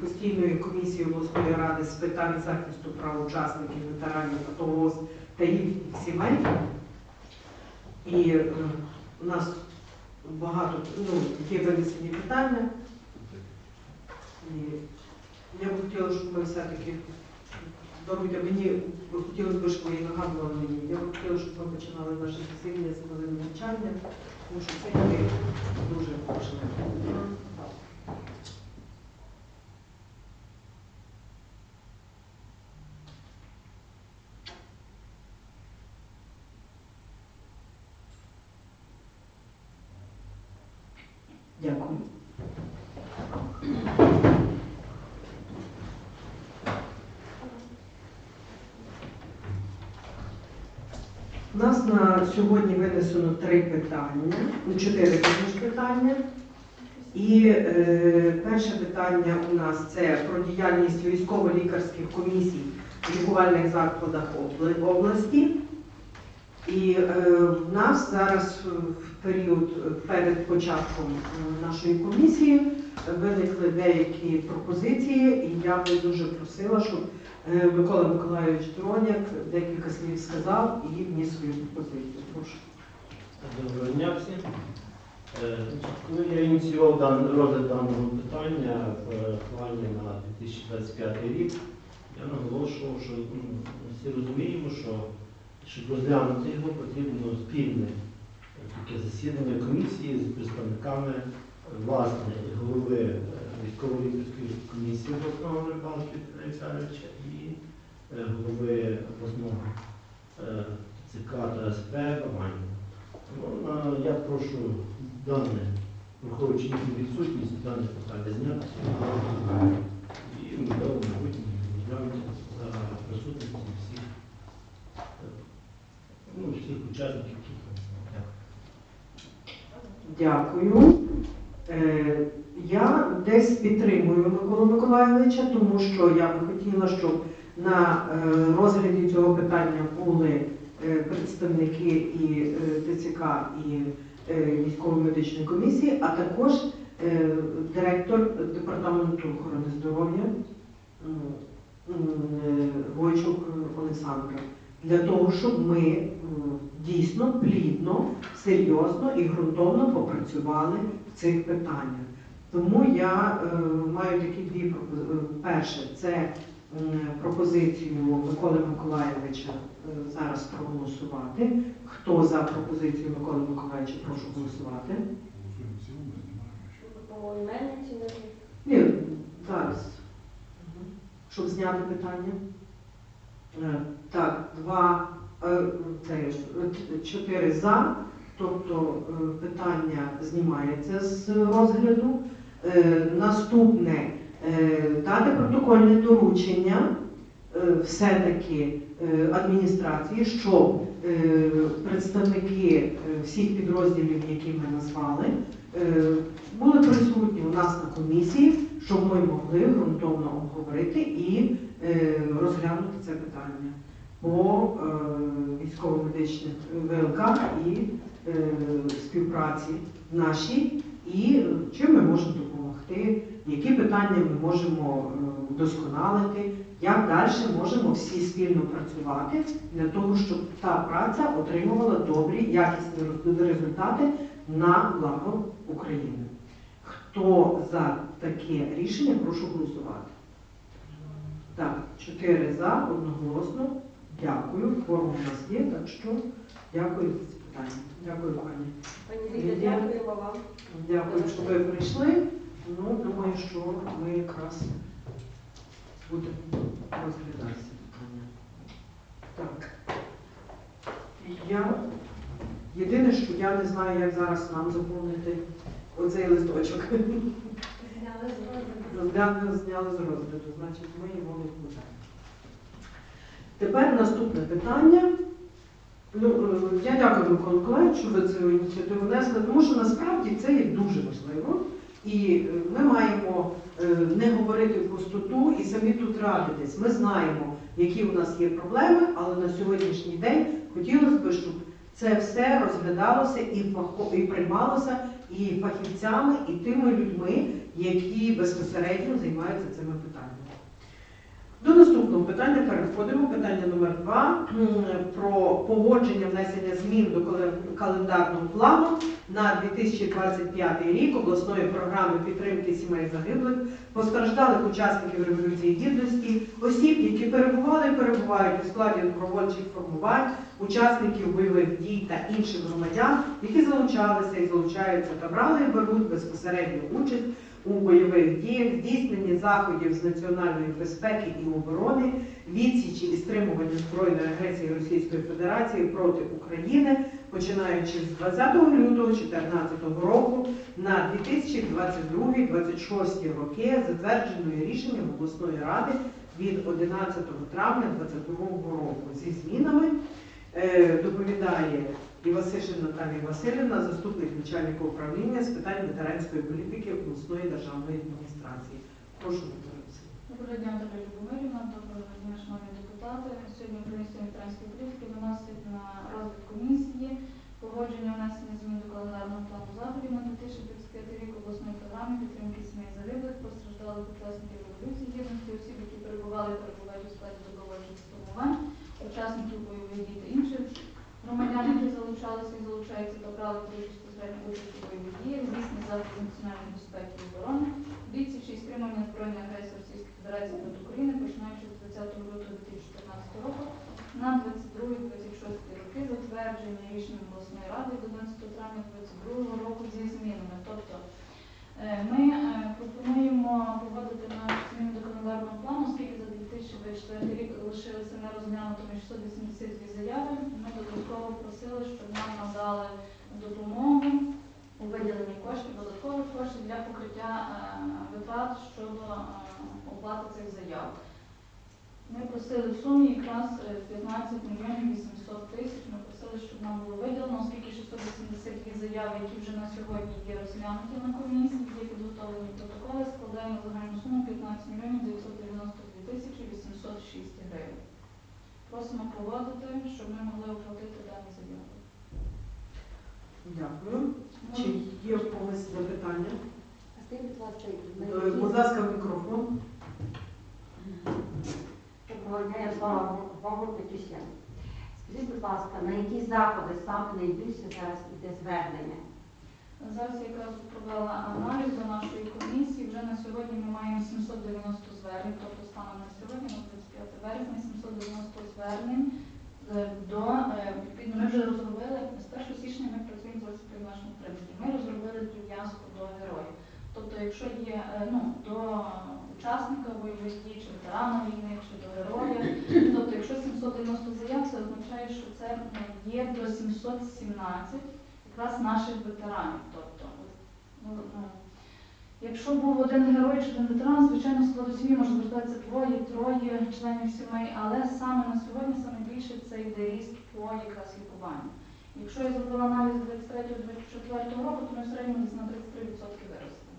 постійної комісії обласної ради з питань захисту прав учасників ветеранів АТО та їх сімей. І е, у нас багато ну, є винесені питання. І я б хотіла, щоб ми все-таки даруйте мені, хотілося б, щоб ви нагадували мені. Я б хотіла, щоб ми починали наше засідання з хвилини навчання, тому що це є дуже важливо. Дякую. У нас на сьогодні винесено три питання, ну, чотири питання. І е, перше питання у нас це про діяльність військово-лікарських комісій в лікувальних закладах області. І е, в нас зараз е, в період е, перед початком нашої комісії виникли деякі пропозиції, і я би дуже просила, щоб Микола Миколайович Троняк декілька слів сказав і вніс свою пропозицію. Прошу. Доброго дня всім. Коли я ініціював розгляд даного питання в плані на 2025 рік, я наголошував, що ну, всі розуміємо, що щоб розглянути його, потрібно спільне е, таке засідання комісії з представниками е, власне голови е, військово-лікарської комісії обласного Віталія Віталійовича і голови обласного ЦК та СП Бабаніна. Ну, я прошу дане, враховуючи їхню відсутність, дане питання зняти. І ми дали майбутнє за присутності всіх, ну, всіх учасників. Дякую. Е, Я десь підтримую Миколу Миколайовича, тому що я би хотіла, щоб на е, розгляді цього питання були е, представники і е, ТЦК, і військово-медичної комісії, а також директор департаменту охорони здоров'я Войчук Олександра. Для того, щоб ми дійсно плідно серйозно і ґрунтовно попрацювали в цих питаннях. Тому я е, маю такі дві пропозиції. Перше, це пропозицію Миколи Миколаєвича е, зараз проголосувати. Хто за пропозицію Миколи Миколаєвича, прошу голосувати. Ні, зараз. Щоб зняти питання. Е, Так, два, е, це, ж, е, чотири за, тобто е, питання знімається з розгляду. Е, Наступне е, дати протокольне доручення е, все-таки е, адміністрації, щоб е, представники е, всіх підрозділів, які ми назвали, е, були присутні у нас на комісії, щоб ми могли ґрунтовно обговорити і е, розглянути це питання по е, військово-медичних ВЛК і е, співпраці нашій, і е, чим ми можемо допомогти, які питання ми можемо е, вдосконалити, як далі можемо всі спільно працювати для того, щоб та праця отримувала добрі, якісні результати на благо України. Хто за таке рішення, прошу голосувати. Так, чотири за, одноголосно. Дякую. Форум у нас є, так що дякую за це питання. Дякую, пані. Пані Ліля, дякуємо вам. Дякую, що ви прийшли. Ну, думаю, що ми якраз будемо розглядати це питання. Так. Я єдине, що я не знаю, як зараз нам заповнити оцей листочок. Зняли з зняли з розгляду, значить ми його не. Тепер наступне питання. Ну, е, я дякую Миколу Миколаївичу, що ви цю ініціативу внесли, тому що насправді це є дуже важливо. І е, ми маємо е, не говорити в пустоту і самі тут радитись. Ми знаємо, які у нас є проблеми, але на сьогоднішній день хотілося б, щоб Це все розглядалося і приймалося і фахівцями, і тими людьми, які безпосередньо займаються цими питаннями. До наступного питання переходимо. Питання номер два про погодження внесення змін до календарного плану на 2025 рік обласної програми підтримки сімей загиблих, постраждалих учасників Революції Гідності, осіб, які перебували і перебувають у складі добровольчих формувань, учасників бойових дій та інших громадян, які залучалися і залучаються та брали і беруть безпосередню участь у бойових діях, здійсненні заходів з національної безпеки і оборони, відсічі і стримування збройної агресії Російської Федерації проти України, починаючи з 20 лютого 2014 року на 2022-2026 роки, затвердженою рішенням обласної ради від 11 травня 2022 року зі змінами. Е, Доповідає Івасишин Наталія Васильівна, заступник начальника управління з питань ветеранської політики обласної державної адміністрації. Прошу Наталія Васильівна. Доброго дня, Наталя Любомирівна, доброго дня, шановні депутати. Сьогодні комісія ветеранської політики виносить на розгляд комісії погодження внесення змін до календарного плану заходів на 2025 рік обласної програми підтримки сімей загиблих, постраждалих учасників революції гідності, осіб, які перебували перебувають у складі добровольчих формувань, учасників бойових дій та інших громадян, які залучалися і залучаються та брали участь безпосередньо участь у бойових діях, здійснення заходів національної безпеки і оборони, відсічі і стримування збройної агресії Російської Федерації проти України, починаючи з 20 лютого 2014 року на 22-26 роки, затвердження рішенням обласної ради від 11 травня 2022 року зі змінами. Тобто е, ми е, пропонуємо погодити на зміни до календарного плану, оскільки за 2024 рік лишилися нерозглянутими 682 заяви. Ми додатково просили, щоб нам надали допомогу у виділенні коштів, додаткових коштів для покриття е, витрат щодо е, оплати цих заяв. Ми просили в сумі якраз е, 15 мільйонів 800 тисяч. Ми просили, щоб нам було виділено, оскільки 682 заяви, які вже на сьогодні є розглянуті на комісії, є підготовлені протоколи, складає на загальну суму 15 мільйонів Просимо погодити, щоб ми могли оплатити дані заяви. Дякую. Чи є в когось запитання? А скажіть, будь ласка, Е, Будь ласка, мікрофон. Доброго дня, я слава Богу Петюсян. Скажіть, будь ласка, на які заходи саме найбільше зараз іде звернення? Зараз я якраз провела аналіз до нашої комісії. Вже на сьогодні ми маємо 790 звернень, тобто станом на сьогодні, на 35 вересня, 790 звернень е, до е, відповідно. Ми вже розробили з 1 січня. Ми працюємо при нашому принципі. Ми розробили прив'язку до героїв. Тобто, якщо є е, ну, до учасника бойових дій, чи ветерана війни, чи до героя, тобто, якщо 790 заяв, це означає, що це е, є до 717 якраз наших ветеранів. Тобто, ну, якщо був один герой чи один ветеран, звичайно, складу сім'ї може звертатися двоє, троє членів сімей, але саме на сьогодні саме більше це йде ріст по якраз лікуванню. Якщо я зробила аналіз 23-24 року, то ми в середньому десь на 33% виросли.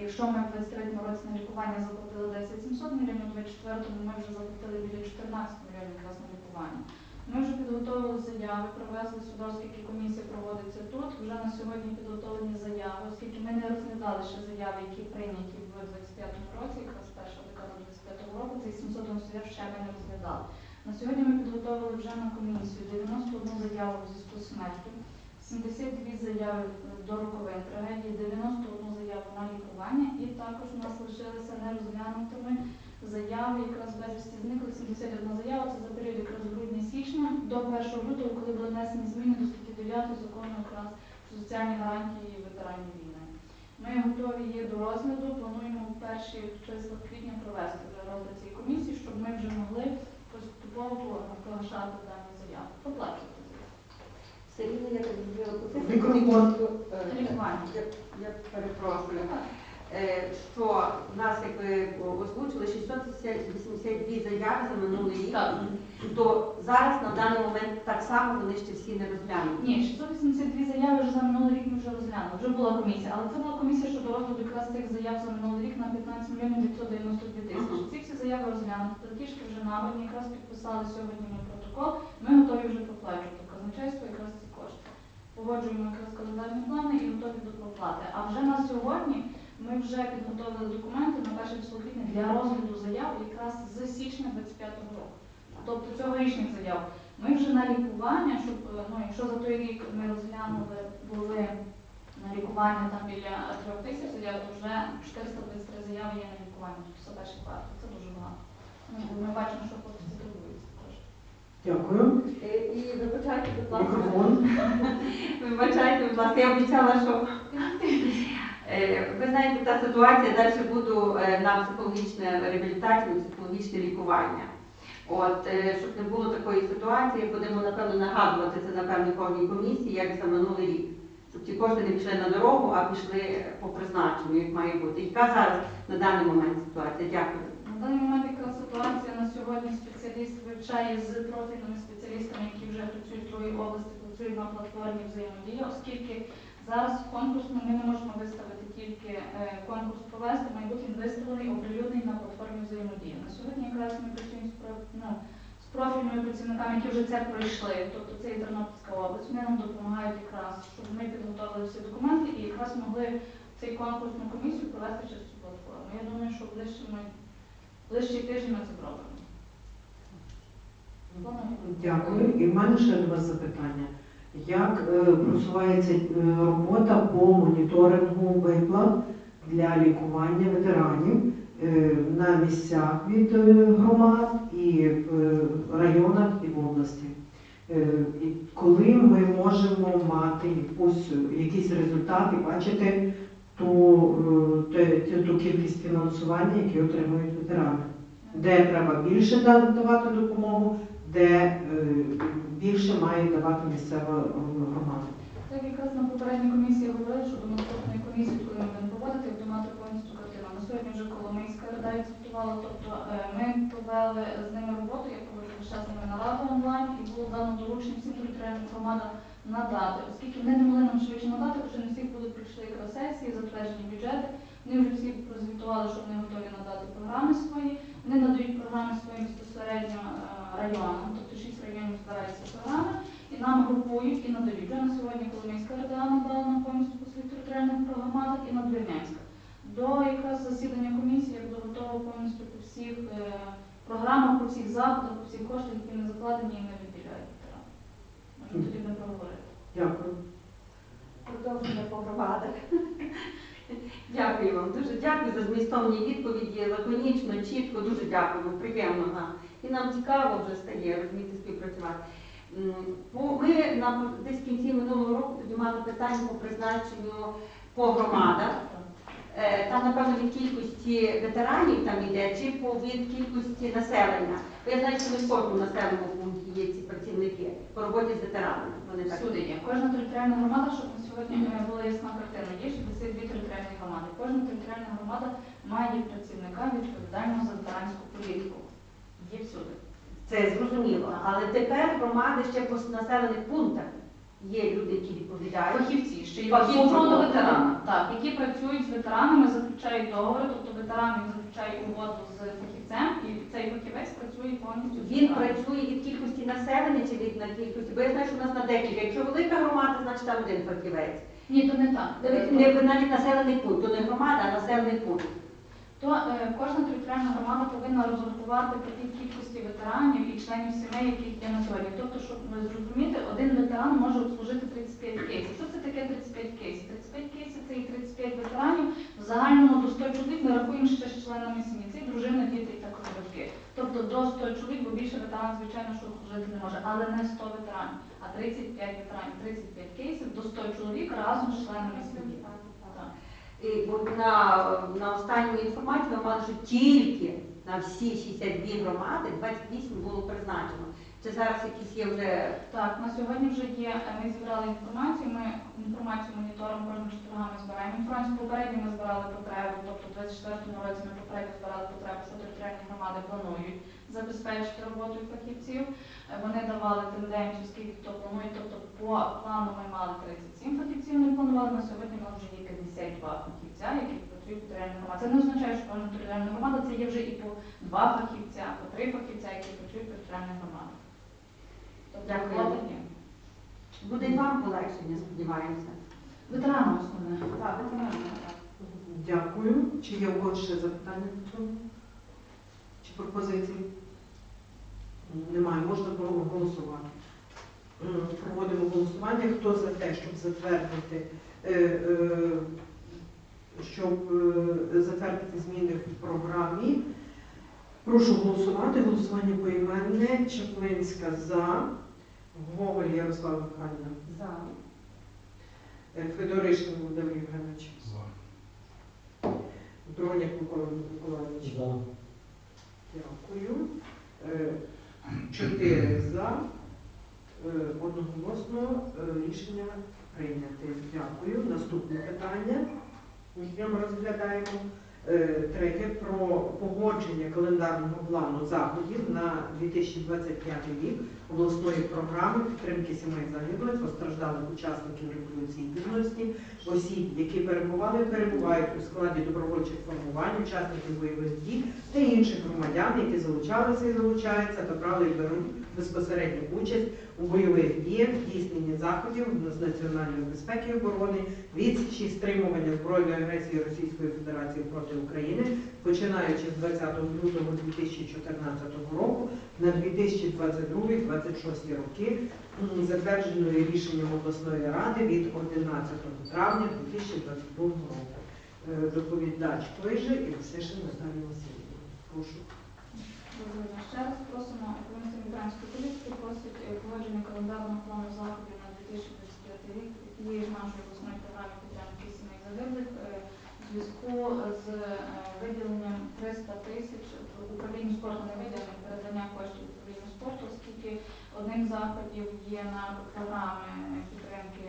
Якщо ми в 23-му році на лікування заплатили 10 700 мільйонів, у 24-му ми вже заплатили біля 14 мільйонів на лікування. Ми вже підготовили заяви, привезли сюди, оскільки комісія проводиться тут. Вже на сьогодні підготовлені заяви, оскільки ми не розглядали ще заяви, які прийняті в 25-му році, якраз перша декада 25-го року, 700 заяв ще ми не розглядали. На сьогодні ми підготовили вже на комісію 91 заяву в зв'язку з смертю, 72 заяви до роковин трагедії, 91 заяву на лікування і також у нас лишилися нерозглянутими заяви, якраз безвісті зникли 71 заява, це за період якраз грудня-січня до 1 лютого, коли були внесені зміни до статті 9 закону якраз про соціальні гарантії ветеранів війни. Ми готові є до розгляду, плануємо в перші числа квітня провести розгляд цієї комісії, щоб ми вже могли поступово погашати дані заяви. Оплачувати Все рівно я так Мікрофон. Я, я перепрошую. Е, Що в нас, як ви озвучили, 682 заяви за минулий рік, Так. то зараз на даний момент так само вони ще всі не розглянуті. Ні, 682 заяви вже за минулий рік ми вже розглянули. Вже була комісія, але це була комісія щодо розгляду якраз цих заяв за минулий рік на 15 мільйонів 992 тисячі. Ці всі заяви розглянуті, платіжки вже набрані, якраз підписали сьогодні ми протокол. Ми готові вже проплачувати. казначейство якраз ці кошти. Погоджуємо якраз календарні плани і готові до проплати. А вже на сьогодні ми вже підготовили документи на перше квітня для розгляду заяв якраз з січня 25-го року. Тобто цьогорічних заяв. Ми вже на лікування, щоб е, ну, якщо за той рік ми розглянули, були на лікування там біля трьох тисяч заяв, то вже 423 заяви є на лікування, тобто за перший квартал. Це дуже багато. Ну, ми бачимо, що хлопці турбуються теж. Дякую. Е, І вибачайте, будь ласка. Мікрофон. Вибачайте, будь ласка, я обіцяла, що ви знаєте, та ситуація далі буду е, на психологічне реабілітацію, на психологічне лікування. От, е, щоб не було такої ситуації, будемо напевно нагадувати це напевно кожній комісії, як за минулий рік. Щоб ті кошти не пішли на дорогу, а пішли по призначенню, як має бути. Яка зараз на даний момент ситуація? Дякую. На даний момент яка ситуація на сьогодні спеціаліст вивчає з профільними спеціалістами, які вже працюють в другій області, працюють на платформі взаємодії, оскільки зараз конкурсно ми не можемо виставити тільки е, конкурс провести, він виставлений, оприлюднений на платформі взаємодії. На сьогодні якраз ми працюємо ну, з профільними працівниками, які вже це пройшли, тобто це і Тернопільська область. Вони нам допомагають якраз, щоб ми підготовили всі документи і якраз могли цей конкурсну комісію провести через цю платформу. Я думаю, що ближчими Ближчий тиждень ми це зробимо. Дякую. І в мене ще до вас запитання. Як е, просувається е, робота по моніторингу виплат для лікування ветеранів е, на місцях від громад і в районах і в області? Коли ми можемо мати якусь, якісь результати, бачити ту, те- ту кількість фінансування, які отримують ветерани? Де треба більше да- давати допомогу, де е, більше має давати місцева е, громада. Так якраз на попередній комісії говорили, що до наступної комісії, коли ми будемо проводити, будемо повністю картину. На сьогодні вже Коломийська рада акцептувала, тобто е, ми провели з ними роботу, я проводила ще з ними нараду онлайн і було дано доручення всім територіальним громадам надати, оскільки вони не могли нам швидше надати, що не всіх були прийшли якраз сесії, затверджені бюджети. Вони вже всі прозвітували, що вони готові надати програми свої. Вони надають програми своїм безпосередньо районам, тобто шість районів збираються програми, і нам групують і надають. Вже на сьогодні Коломийська рада надала нам повністю по своїх територіальних громадах і Надвірнянська. До якраз засідання комісії я буду готова повністю по всіх е, програмах, по всіх заходах, по всіх коштах, які не закладені і не ветеранам. Можемо тоді не проговорити. Дякую. Продовження по громадах. Дякую вам, дуже дякую за змістовні відповіді, лаконічно, чітко, дуже дякую, приємно нам. І нам цікаво вже стає розуміти співпрацювати. Ми на десь в кінці минулого року піднімали питання по призначенню по громадах. Е, Там, напевно, від кількості ветеранів там йде, чи по від кількості населення. Бо я знаю, що не в кожному населеному пункті є ці працівники по роботі з ветеранами. Вони так Всюди є. Кожна територіальна громада, щоб на сьогодні е, була ясна картина, є 62 територіальні громади. Кожна територіальна громада має працівника відповідального за ветеранську політику. Є всюди. Це зрозуміло. Але тепер громади ще по населених пунктах є люди, які відповідають. Фахівці, що є Фахівці. супроводу ветерана, так, які працюють з ветеранами, заключають договори, тобто ветеран він заключає угоду з фахівцем, і цей фахівець працює повністю з Він ветераном. працює від кількості населення чи від на кількості, бо я знаю, що у нас на декілька. Якщо велика громада, значить там один фахівець. Ні, то не так. Не навіть населений пункт, то не громада, а населений пункт. То е, кожна територіальна громада повинна розрахувати по тій кількості ветеранів і членів сімей, яких є на сьогодні. Тобто, щоб ви зрозуміти, один ветеран може обслужити 35 кейсів. Що це таке 35 кейсів? 35 кейсів це і 35 ветеранів. В загальному до 100 чоловік ми рахуємо ще з членами сім'ї. Це і дружина, діти і також батьки. Тобто до 100 чоловік, бо більше ветеран, звичайно, що обслужити не може, але не 100 ветеранів, а 35 ветеранів, 35 кейсів до 100 чоловік разом з членами сім'ї. Бо на, на останню інформацію ми мали, що тільки на всі 62 громади 28 було призначено. Це зараз якісь є вже Так, на сьогодні вже є. е, Ми зібрали інформацію. Ми інформацію моніторимо кожними четвергами збираємо. Інформацію попередньо ми збирали потребу, тобто в 24-му році ми попередньо збирали потребу, що територіальні громади планують забезпечити роботою фахівців. Е, Вони давали тенденцію, скільки хто планує. Тобто по плану ми мали 37 фахівців, ми планували. На сьогодні нас вже є 52 фахівця, які працюють в територіальній громаді. Це не означає, що кожна територіальна громада це є вже і по два фахівця, по три фахівця, які працюють в територіальних громадах. Тобто Дякую. Буде й вам полегшення, сподіваємося. Ветеранам основне. Так, ветерани. Дякую. Чи є у когось ще запитання? Чи пропозиції? Немає, можна проголосувати. Проводимо голосування. Хто за те, щоб затвердити, е, е, щоб е, затвердити зміни в програмі? Прошу голосувати. Голосування поіменне. Чеплинська за. Гоголь Ярослава Михайлівна. За. Федоришин Володимир Євгенович. За. Дроняк Микола Миколаївич. За. Дякую. Е, Чотири за. Е, Одноголосно е, рішення прийняте. Дякую. Наступне питання. яке ми розглядаємо. Е, Третє про погодження календарного плану заходів на 2025 рік обласної програми підтримки сімей загиблих, постраждалих учасників революції гідності, осіб, які перебували, перебувають у складі добровольчих формувань, учасників бойових дій та інших громадян, які залучалися і залучаються та брали і беруть безпосередню участь у бойових діях, здійсненні заходів з національної безпеки і оборони, відсічі стримування збройної агресії Російської Федерації проти України, починаючи з 20 лютого 2014 року на 2022-2026 роки, м, затвердженою рішенням обласної ради від 11 травня 2022 року. Е, Доповідач той же і Васишин Наталія Васильівна. Прошу. Ще раз просимо Української мігрантської політики просить е, погодження календарного плану заходів на 2025 рік ж нашої обласної програми підтримки сімей загиблих е, зв'язку з е, виділенням 300 тисяч управлінню спорту не виділення передання коштів управлінню спорту, оскільки одним з заходів є на програми підтримки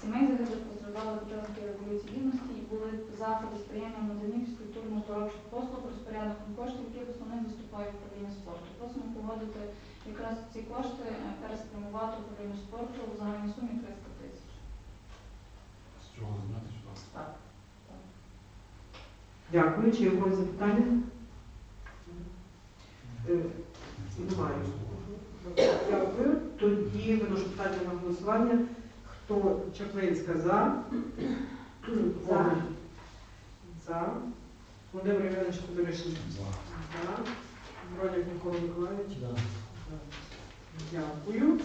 сімей загиблих постраждалих підтримки революції гідності і були заходи сприяння в наданні фізкультурно-здоровчих послуг розпорядником коштів, які в основному виступають в управлінні спорту. Просимо погодити якраз ці кошти е, переспрямувати управління спорту в загальній сумі 300 тисяч. З чого зняти що? Так. Дякую. Чи є запитання? Е, Немає. Дякую. Тоді виношу питання на голосування. Хто Чаплинська за? За. За. Володимир Євгенович Федоришин. За. За. Броняк Микола Миколаївич. За. Дякую.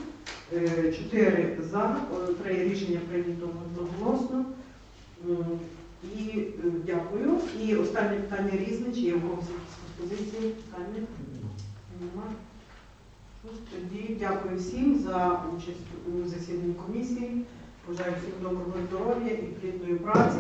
Е, Чотири за, три рішення прийнято одноголосно. І е, дякую. І останнє питання різне. Чи є в когось? Питання? Нема. Тоді дякую всім за участь у засіданні комісії. Бажаю всім доброго здоров'я і плідної праці.